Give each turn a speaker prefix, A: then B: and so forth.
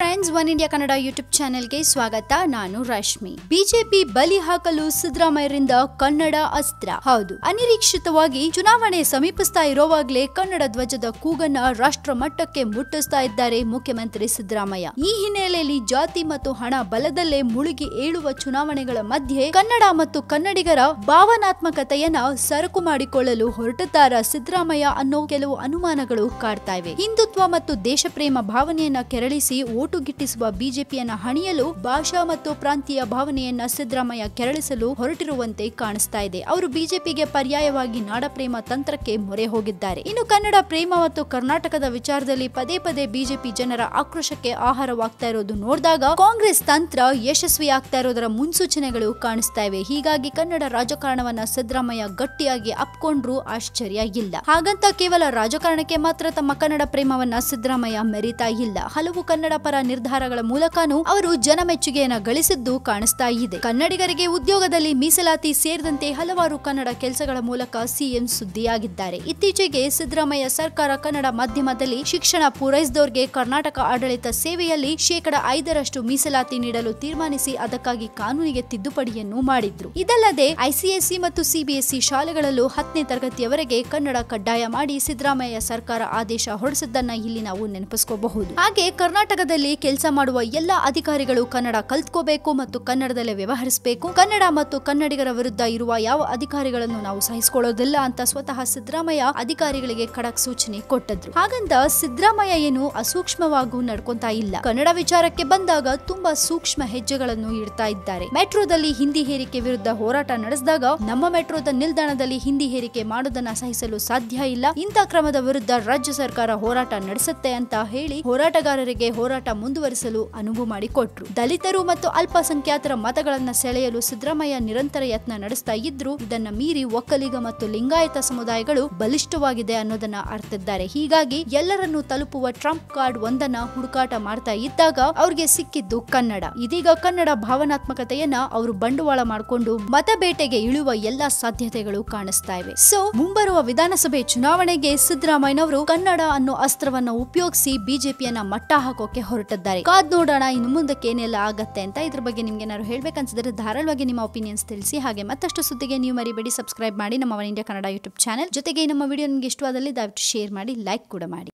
A: Friends One India Kannada YouTube ಚಾನೆಲ್ಗೆ ಸ್ವಾಗತ. ನಾನು ರಶ್ಮಿ. ಬಿಜೆಪಿ ಬಲಿ ಹಾಕಲು ಸಿದ್ದರಾಮಯ್ಯರಿಂದ ಕನ್ನಡ ಅಸ್ತ್ರ. ಹೌದು. ಅನಿರೀಕ್ಷಿತವಾಗಿ ಚುನಾವಣೆ ಸಮೀಪಿಸ್ತಾ ಇರೋವಾಗ್ಲೇ ಕನ್ನಡ ಧ್ವಜದ ಕೂಗನ್ನ ರಾಷ್ಟ್ರ ಮಟ್ಟಕ್ಕೆ ಮುಟ್ಟಿಸ್ತಾ ಇದ್ದಾರೆ ಮುಖ್ಯಮಂತ್ರಿ ಸಿದ್ದರಾಮಯ್ಯ. ಈ ಹಿನ್ನೆಲೆಯಲ್ಲಿ ಜಾತಿ ಮತ್ತು ಹಣ ಬಲದಲ್ಲೇ ಮುಳುಗಿ ಏಳುವ ಚುನಾವಣೆಗಳ ಮಧ್ಯೆ ಕನ್ನಡ ಮತ್ತು ಕನ್ನಡಿಗರ ಭಾವನಾತ್ಮಕತೆಯನ್ನ ಸರಕು ಮಾಡಿಕೊಳ್ಳಲು ಹೊರಟಿದ್ದಾರ ಸಿದ್ದರಾಮಯ್ಯ ಅನ್ನೋ ಕೆಲವು ಅನುಮಾನಗಳು ಕಾಡ್ತಾ ಇವೆ. ಹಿಂದುತ್ವ ಮತ್ತು ದೇಶಪ್ರೇಮ ಭಾವನೆಯನ್ನ ಕೆರಳಿಸಿ ಓಟು ಗಿಟ್ಟಿಸುವ ಬಿಜೆಪಿಯನ್ನು ಹಣಿಯಲು ಭಾಷಾ ಮತ್ತು ಪ್ರಾಂತೀಯ ಭಾವನೆಯನ್ನ ಸಿದ್ದರಾಮಯ್ಯ ಕೆರಳಿಸಲು ಹೊರಟಿರುವಂತೆ ಕಾಣಿಸ್ತಾ ಇದೆ. ಅವರು ಬಿಜೆಪಿಗೆ ಪರ್ಯಾಯವಾಗಿ ನಾಡಪ್ರೇಮ ತಂತ್ರಕ್ಕೆ ಮೊರೆ ಹೋಗಿದ್ದಾರೆ. ಇನ್ನು ಕನ್ನಡ ಪ್ರೇಮ ಮತ್ತು ಕರ್ನಾಟಕದ ವಿಚಾರದಲ್ಲಿ ಪದೇ ಪದೇ ಬಿಜೆಪಿ ಜನರ ಆಕ್ರೋಶಕ್ಕೆ ಆಹಾರವಾಗ್ತಾ ಇರೋದು ನೋಡಿದಾಗ ಕಾಂಗ್ರೆಸ್ ತಂತ್ರ ಯಶಸ್ವಿ ಆಗ್ತಾ ಇರೋದರ ಮುನ್ಸೂಚನೆಗಳು ಕಾಣಿಸ್ತಾ ಇವೆ. ಹೀಗಾಗಿ ಕನ್ನಡ ರಾಜಕಾರಣವನ್ನ ಸಿದ್ದರಾಮಯ್ಯ ಗಟ್ಟಿಯಾಗಿ ಅಪ್ಕೊಂಡ್ರು ಆಶ್ಚರ್ಯ ಇಲ್ಲ. ಹಾಗಂತ ಕೇವಲ ರಾಜಕಾರಣಕ್ಕೆ ಮಾತ್ರ ತಮ್ಮ ಕನ್ನಡ ಪ್ರೇಮವನ್ನ ಸಿದ್ದರಾಮಯ್ಯ ಮೆರಿತಾ ಇಲ್ಲ. ಹಲವು ಕನ್ನಡ ಪರ ನಿರ್ಧಾರಗಳ ಮೂಲಕನೂ ಅವರು ಜನಮೆಚ್ಚುಗೆಯನ್ನ ಗಳಿಸಿದ್ದು ಕಾಣಿಸ್ತಾ ಇದೆ. ಕನ್ನಡಿಗರಿಗೆ ಉದ್ಯೋಗದಲ್ಲಿ ಮೀಸಲಾತಿ ಸೇರಿದಂತೆ ಹಲವಾರು ಕನ್ನಡ ಕೆಲಸಗಳ ಮೂಲಕ ಸಿಎಂ ಸುದ್ದಿಯಾಗಿದ್ದಾರೆ. ಇತ್ತೀಚೆಗೆ ಸಿದ್ದರಾಮಯ್ಯ ಸರ್ಕಾರ ಕನ್ನಡ ಮಾಧ್ಯಮದಲ್ಲಿ ಶಿಕ್ಷಣ ಪೂರೈಸಿದವರಿಗೆ ಕರ್ನಾಟಕ ಆಡಳಿತ ಸೇವೆಯಲ್ಲಿ ಶೇಕಡ ಐದರಷ್ಟು ಮೀಸಲಾತಿ ನೀಡಲು ತೀರ್ಮಾನಿಸಿ ಅದಕ್ಕಾಗಿ ಕಾನೂನಿಗೆ ತಿದ್ದುಪಡಿಯನ್ನು ಮಾಡಿದ್ರು. ಇದಲ್ಲದೆ ಐಸಿಎಸ್ಸಿ ಮತ್ತು ಸಿಬಿಎಸ್ಇ ಶಾಲೆಗಳಲ್ಲೂ ಹತ್ತನೇ ತರಗತಿಯವರೆಗೆ ಕನ್ನಡ ಕಡ್ಡಾಯ ಮಾಡಿ ಸಿದ್ದರಾಮಯ್ಯ ಸರ್ಕಾರ ಆದೇಶ ಹೊರಡಿಸಿದ್ದನ್ನ ಇಲ್ಲಿ ನಾವು ನೆನಪಿಸ್ಕೋಬಹುದು. ಹಾಗೆ ಕರ್ನಾಟಕದಲ್ಲಿ ಕೆಲಸ ಮಾಡುವ ಎಲ್ಲ ಅಧಿಕಾರಿಗಳು ಕನ್ನಡ ಕಲ್ತ್ಕೋಬೇಕು ಮತ್ತು ಕನ್ನಡದಲ್ಲೇ ವ್ಯವಹರಿಸಬೇಕು. ಕನ್ನಡ ಮತ್ತು ಕನ್ನಡಿಗರ ವಿರುದ್ಧ ಇರುವ ಯಾವ ಅಧಿಕಾರಿಗಳನ್ನು ನಾವು ಸಹಿಸಿಕೊಳ್ಳೋದಿಲ್ಲ ಅಂತ ಸ್ವತಃ ಸಿದ್ದರಾಮಯ್ಯ ಅಧಿಕಾರಿಗಳಿಗೆ ಖಡಕ್ ಸೂಚನೆ ಕೊಟ್ಟದ್ರು. ಹಾಗಂತ ಸಿದ್ದರಾಮಯ್ಯ ಏನು ಅಸೂಕ್ಷ್ಮವಾಗೂ ನಡ್ಕೊತಾ ಇಲ್ಲ. ಕನ್ನಡ ವಿಚಾರಕ್ಕೆ ಬಂದಾಗ ತುಂಬಾ ಸೂಕ್ಷ್ಮ ಹೆಜ್ಜೆಗಳನ್ನು ಇಡ್ತಾ ಇದ್ದಾರೆ. ಮೆಟ್ರೋದಲ್ಲಿ ಹಿಂದಿ ಹೇರಿಕೆ ವಿರುದ್ಧ ಹೋರಾಟ ನಡೆಸಿದಾಗ ನಮ್ಮ ಮೆಟ್ರೋದ ನಿಲ್ದಾಣದಲ್ಲಿ ಹಿಂದಿ ಹೇರಿಕೆ ಮಾಡೋದನ್ನ ಸಹಿಸಲು ಸಾಧ್ಯ ಇಲ್ಲ. ಇಂಥ ಕ್ರಮದ ವಿರುದ್ಧ ರಾಜ್ಯ ಸರ್ಕಾರ ಹೋರಾಟ ನಡೆಸುತ್ತೆ ಅಂತ ಹೇಳಿ ಹೋರಾಟಗಾರರಿಗೆ ಹೋರಾಟ ಮುಂದುವರಿಸಲು ಅನುವು ಮಾಡಿಕೊಟ್ರು. ದಲಿತರು ಮತ್ತು ಅಲ್ಪಸಂಖ್ಯಾತರ ಮತಗಳನ್ನ ಸೆಳೆಯಲು ಸಿದ್ದರಾಮಯ್ಯ ನಿರಂತರ ಯತ್ನ ನಡೆಸ್ತಾ ಇದ್ರು. ಇದನ್ನ ಮೀರಿ ಒಕ್ಕಲಿಗ ಮತ್ತು ಲಿಂಗಾಯತ ಸಮುದಾಯಗಳು ಬಲಿಷ್ಠವಾಗಿದೆ ಅನ್ನೋದನ್ನ ಅರ್ಥಿದ್ದಾರೆ ಹೀಗಾಗಿ ಎಲ್ಲರನ್ನು ತಲುಪುವ ಟ್ರಂಪ್ ಕಾರ್ಡ್ ಒಂದನ್ನ ಹುಡುಕಾಟ ಮಾಡ್ತಾ ಇದ್ದಾಗ ಅವ್ರಿಗೆ ಸಿಕ್ಕಿದ್ದು ಕನ್ನಡ. ಇದೀಗ ಕನ್ನಡ ಭಾವನಾತ್ಮಕತೆಯನ್ನ ಅವರು ಬಂಡವಾಳ ಮಾಡಿಕೊಂಡು ಮತಬೇಟೆಗೆ ಇಳುವ ಎಲ್ಲಾ ಸಾಧ್ಯತೆಗಳು ಕಾಣಿಸ್ತಾ ಇವೆ. ಸೊ ಮುಂಬರುವ ವಿಧಾನಸಭೆ ಚುನಾವಣೆಗೆ ಸಿದ್ದರಾಮಯ್ಯನವರು ಕನ್ನಡ ಅನ್ನೋ ಅಸ್ತ್ರವನ್ನ ಉಪಯೋಗಿಸಿ ಬಿಜೆಪಿಯನ್ನ ಮಟ್ಟ ಹಾಕೋಕೆ ಹೊರಟಿದ್ದಾರೆ ಕಾದ್ ನೋಡೋಣ, ಇನ್ನು ಮುಂದಕ್ಕೆ ಏನೆಲ್ಲ ಆಗತ್ತೆ ಅಂತ ಇದ್ರ ಬಗ್ಗೆ ನಿಮ್ಗೆ ಏನಾದ್ರು ಹೇಳ್ಬೇಕನ್ಸಿದ್ರೆ ಧಾರಾಳವಾಗಿ ನಿಮ್ಮ ಒಪಿನಿಯನ್ಸ್ ತಿಳಿಸಿ. ಹಾಗೆ ಮತ್ತಷ್ಟು ಸುದ್ದಿಗೆ ನೀವು ಮರಿಬೇಡಿ ಸಬ್ಸ್ಕ್ರೈಬ್ ಮಾಡಿ ನಮ್ಮ One India Kannada YouTube channel ಜೊತೆಗೆ ನಮ್ಮ ವಿಡಿಯೋ ನಿಮ್ಗೆ ಇಷ್ಟವಾದಲ್ಲಿ ದಯವಿಟ್ಟು ಶೇರ್ ಮಾಡಿ ಲೈಕ್ ಕೂಡ ಮಾಡಿ.